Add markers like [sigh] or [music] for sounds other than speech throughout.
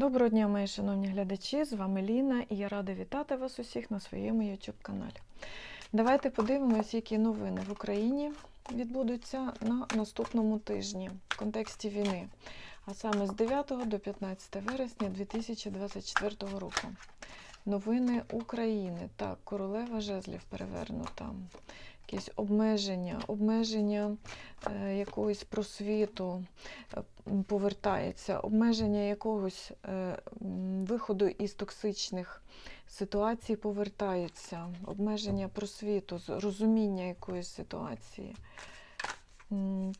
Доброго дня, мої шановні глядачі! З вами Ліна і я рада вітати вас усіх на своєму YouTube каналі. Давайте подивимось, які новини в Україні відбудуться на наступному тижні в контексті війни, а саме з 9 до 15 вересня 2024 року. Новини України. Так, королева жезлів перевернута. Якісь обмеження, обмеження е, якогось просвіту е, повертається, обмеження якогось е, виходу із токсичних ситуацій повертаються, обмеження просвіту, розуміння якоїсь ситуації.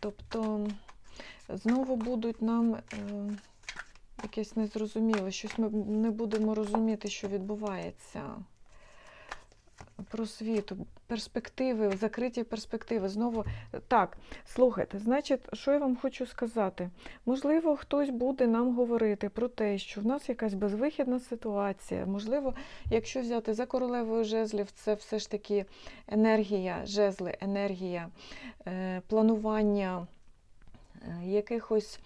Тобто знову будуть нам якесь незрозуміле, щось ми не будемо розуміти, що відбувається. Просвіту, перспективи, закриті перспективи. Знову так, слухайте, значить, що я вам хочу сказати? Можливо, хтось буде нам говорити про те, що в нас якась безвихідна ситуація. Можливо, якщо взяти за королевою жезлів, це все ж таки енергія, жезли, енергія, е, планування е, якихось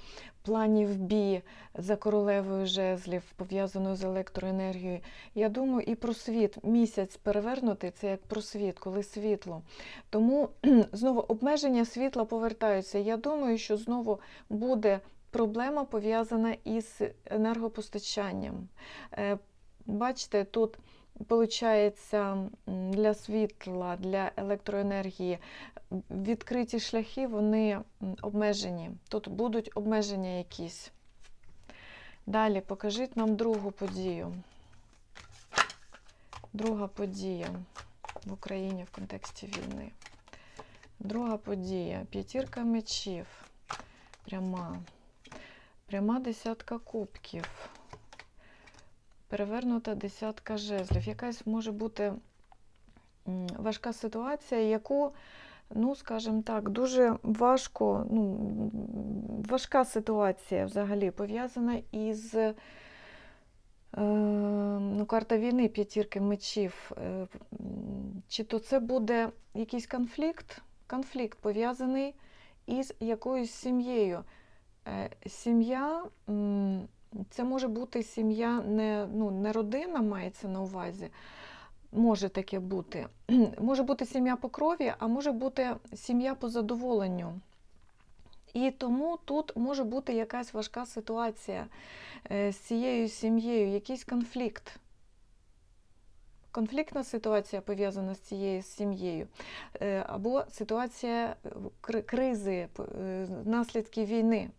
планів бі за королевою жезлів, пов'язаною з електроенергією. Я думаю, і про світ. Місяць перевернутий це як про світ, коли світло. Тому [clears throat] знову обмеження світла повертаються. Я думаю, що знову буде проблема пов'язана із енергопостачанням. Е, Бачите, тут виходить для світла, для електроенергії відкриті шляхи, вони обмежені. Тут будуть обмеження якісь. Далі покажіть нам другу подію. Друга подія в Україні в контексті війни. Друга подія. П'ятірка мечів. Пряма. Пряма десятка кубків. Перевернута десятка жезлів. Якась може бути важка ситуація, яку, ну, скажімо так, дуже важко, ну, важка ситуація взагалі пов'язана із е, ну, карта війни, п'ятірки мечів. Е, Чи то це буде якийсь конфлікт? Конфлікт пов'язаний із якоюсь сім'єю. Е, Сім'я це може бути сім'я, не, ну, не родина мається на увазі. Може таке бути. [clears throat] Може бути сім'я по крові, а може бути сім'я по задоволенню. І тому тут може бути якась важка ситуація е, з цією сім'єю, якийсь конфлікт. Конфліктна ситуація пов'язана з цією сім'єю, Е, або ситуація е, кризи, наслідки війни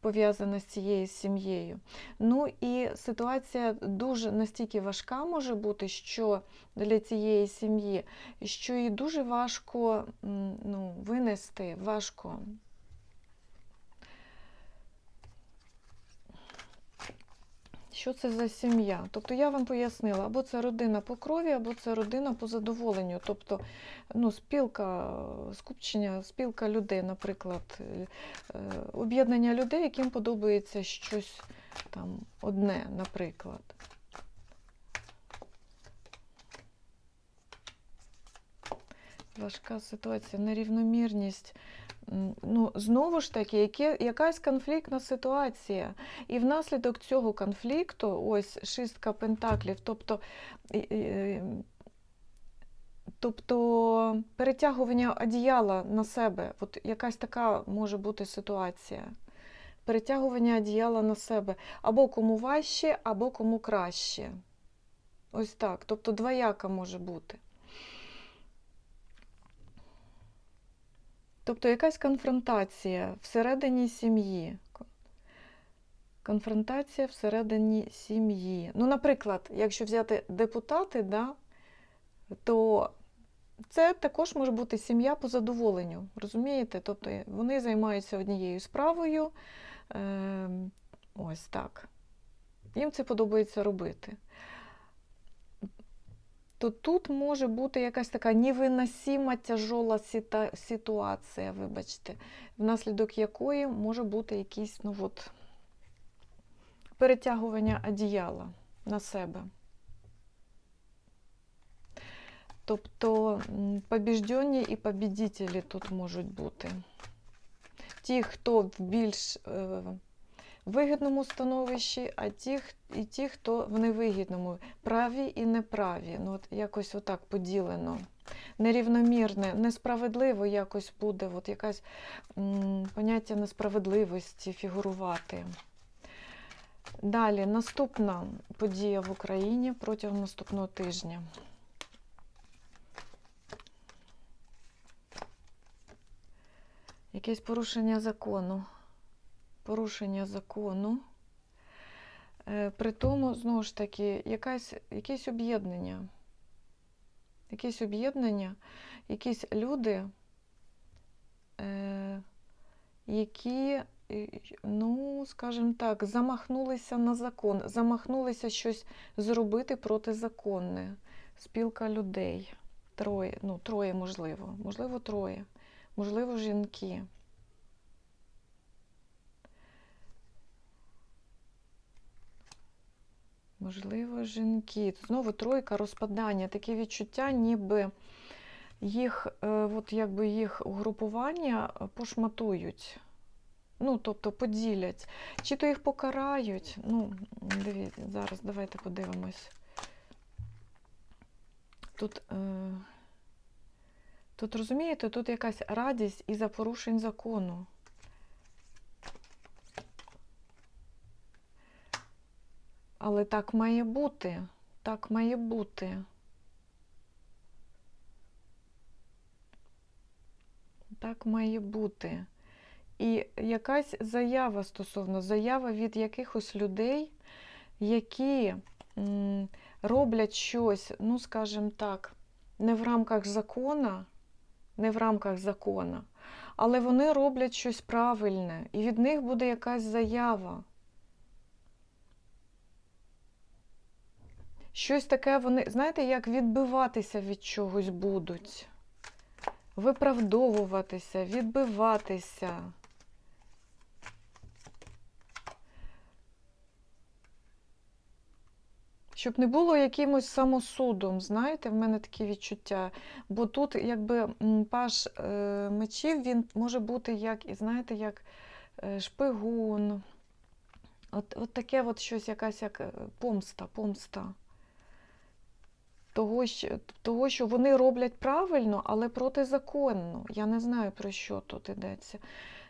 пов'язана з цією сім'єю. Ну і ситуація дуже настільки важка може бути, що для цієї сім'ї, що їй дуже важко ну, винести, важко. Що це за сім'я? Тобто я вам пояснила, або це родина по крові, або це родина по задоволенню. Тобто ну, спілка, скупчення, спілка людей, наприклад, е, е, об'єднання людей, яким подобається щось там одне, наприклад. Важка ситуація, нерівномірність. Ну, знову ж таки, яке, якась конфліктна ситуація. І внаслідок цього конфлікту, ось шістка пентаклів, тобто, і- тобто перетягування одіяла на себе, от якась така може бути ситуація. Перетягування одіяла на себе. Або кому важче, або кому краще. Ось так. Тобто двояка може бути. Тобто якась конфронтація всередині сім'ї. Конфронтація всередині сім'ї. Ну, наприклад, якщо взяти депутати, да, то це також може бути сім'я по задоволенню. Розумієте? Тобто вони займаються однією справою. Е, ось так. Їм це подобається робити. То тут може бути якась така невиносима тяжола ситуація, вибачте, внаслідок якої може бути якісь ну, от, перетягування одіяла на себе. Тобто побіждені і побідітелі тут можуть бути. Ті, хто більш е, вигідному становищі, а ті, і ті, хто в невигідному, праві і неправі. Ну, от якось отак поділено. Нерівномірне, несправедливо якось буде, от якась м, поняття несправедливості фігурувати. Далі, наступна подія в Україні протягом наступного тижня. Якесь порушення закону. Порушення закону. Е, При тому, знову ж таки, якась, якесь об'єднання. Якесь об'єднання, якісь люди, е, які, ну, скажімо так, замахнулися на закон, замахнулися щось зробити протизаконне. Спілка людей. Троє, ну, троє можливо, можливо, троє, можливо, жінки. Можливо, жінки. Знову тройка розпадання, таке відчуття, ніби їх, е, от якби їх угрупування пошматують. Ну, тобто поділять. Чи то їх покарають. Ну, дивіться, зараз давайте подивимось. Тут, е, тут розумієте, тут якась радість із-за порушень закону. Але так має бути. Так має бути. Так має бути. І якась заява стосовно, заява від якихось людей, які роблять щось, ну, скажімо так, не в рамках закона, не в рамках закона, але вони роблять щось правильне, і від них буде якась заява. Щось таке вони, знаєте, як відбиватися від чогось будуть, виправдовуватися, відбиватися. Щоб не було якимось самосудом, знаєте, в мене такі відчуття. Бо тут, якби м, паш е, мечів, він може бути як, і знаєте, як е, шпигун. От, от таке от щось, якась як е, помста, помста. Того що, того, що вони роблять правильно, але протизаконно. Я не знаю, про що тут йдеться.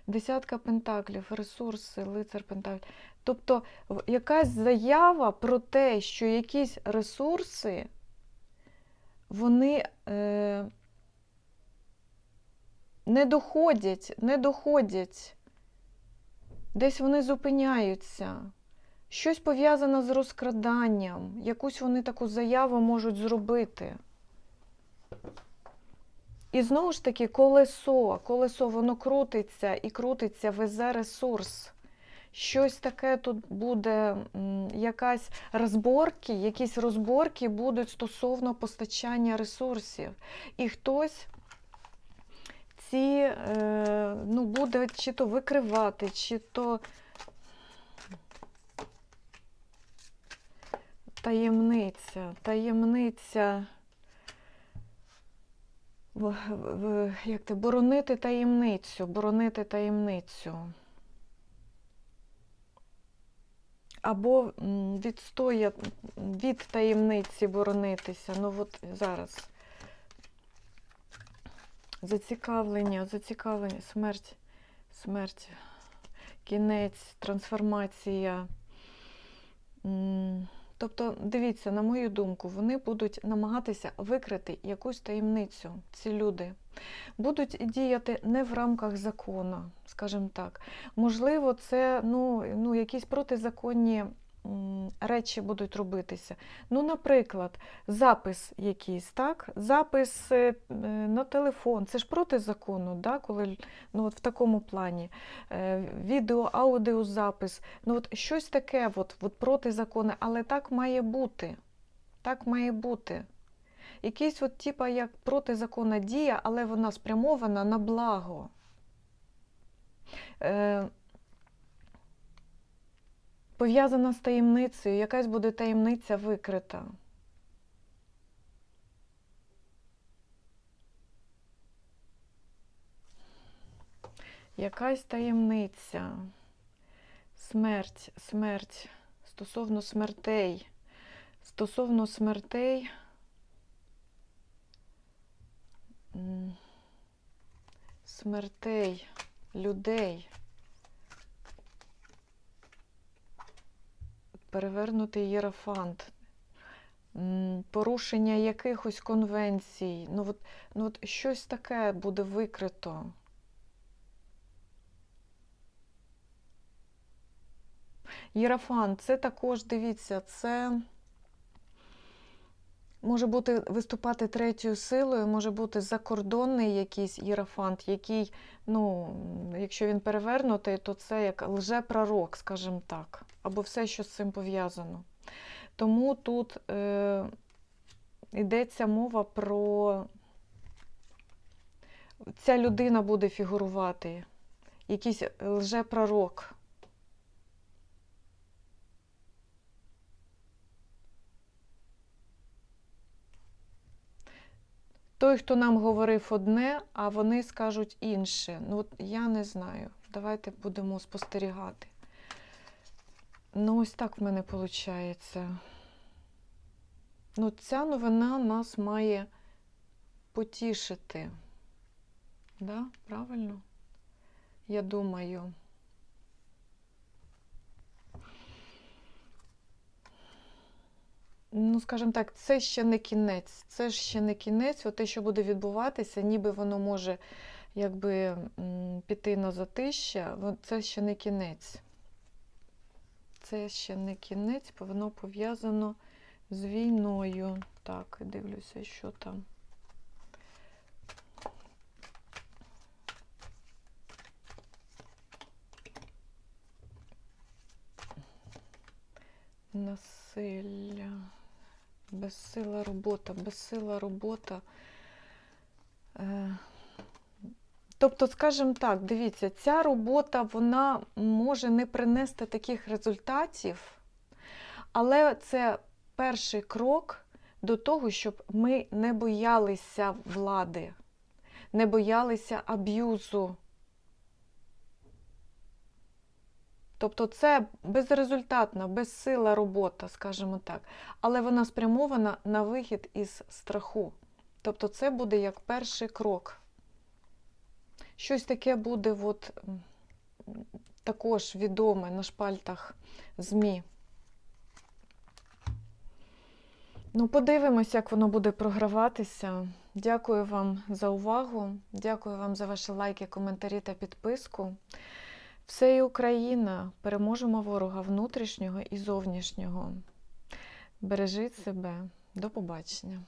Десятка пентаклів, ресурси, лицар пентаклів. Тобто якась заява про те, що якісь ресурси, вони е, не доходять, не доходять. Десь вони зупиняються. Щось пов'язане з розкраданням, якусь вони таку заяву можуть зробити. І знову ж таки, колесо, колесо воно крутиться і крутиться, везе ресурс. Щось таке тут буде, якась розборки, якісь розборки будуть стосовно постачання ресурсів. І хтось ці е, ну, буде чи то викривати, чи то таємниця, таємниця. Як те, боронити таємницю, боронити таємницю. Або відстоя, від таємниці боронитися. Ну от зараз. Зацікавлення, зацікавлення, смерть, смерть, кінець, трансформація. Тобто, дивіться, на мою думку, вони будуть намагатися викрити якусь таємницю, ці люди. Будуть діяти не в рамках закону, скажімо так. Можливо, це ну, ну, якісь протизаконні речі будуть робитися. Ну, наприклад, запис якийсь, так? Запис е, е, на телефон. Це ж проти закону, да? коли ну, от в такому плані. Е, Відео, аудіозапис. Ну, от щось таке от, от проти закону, але так має бути. Так має бути. Якийсь от, типа, як протизаконна дія, але вона спрямована на благо. Пов'язана з таємницею, якась буде таємниця викрита. Якась таємниця. Смерть, смерть. Стосовно смертей. Стосовно смертей. Смертей людей. Перевернутий єрофант. Порушення якихось конвенцій. Ну от, ну от щось таке буде викрито. Єрофант, це також, дивіться, це може бути виступати третьою силою, може бути закордонний якийсь єрофант, який, ну, якщо він перевернутий, то це як лжепророк, скажімо так, або все, що з цим пов'язано. Тому тут е, йдеться мова про ця людина буде фігурувати, якийсь лжепророк. Той, хто нам говорив одне, а вони скажуть інше. Ну, от я не знаю. Давайте будемо спостерігати. Ну, ось так в мене виходить. Ну, ця новина нас має потішити. Да? Правильно? Я думаю. Скажімо так, це ще не кінець. Це ж ще не кінець. От те, що буде відбуватися, ніби воно може якби піти на затища, це ще не кінець. Це ще не кінець, бо воно пов'язано з війною. Так, дивлюся, що там. Насилля. Безсила робота, безсила робота. Е, Тобто, скажімо так, дивіться, ця робота вона може не принести таких результатів, але це перший крок до того, щоб ми не боялися влади, не боялися аб'юзу. Тобто це безрезультатна, безсила робота, скажімо так, але вона спрямована на вихід із страху. Тобто це буде як перший крок. Щось таке буде от, також відоме на шпальтах ЗМІ. Ну, подивимось, як воно буде програватися. Дякую вам за увагу. Дякую вам за ваші лайки, коментарі та підписку. Все і Україна. Переможемо ворога внутрішнього і зовнішнього. Бережіть себе. До побачення.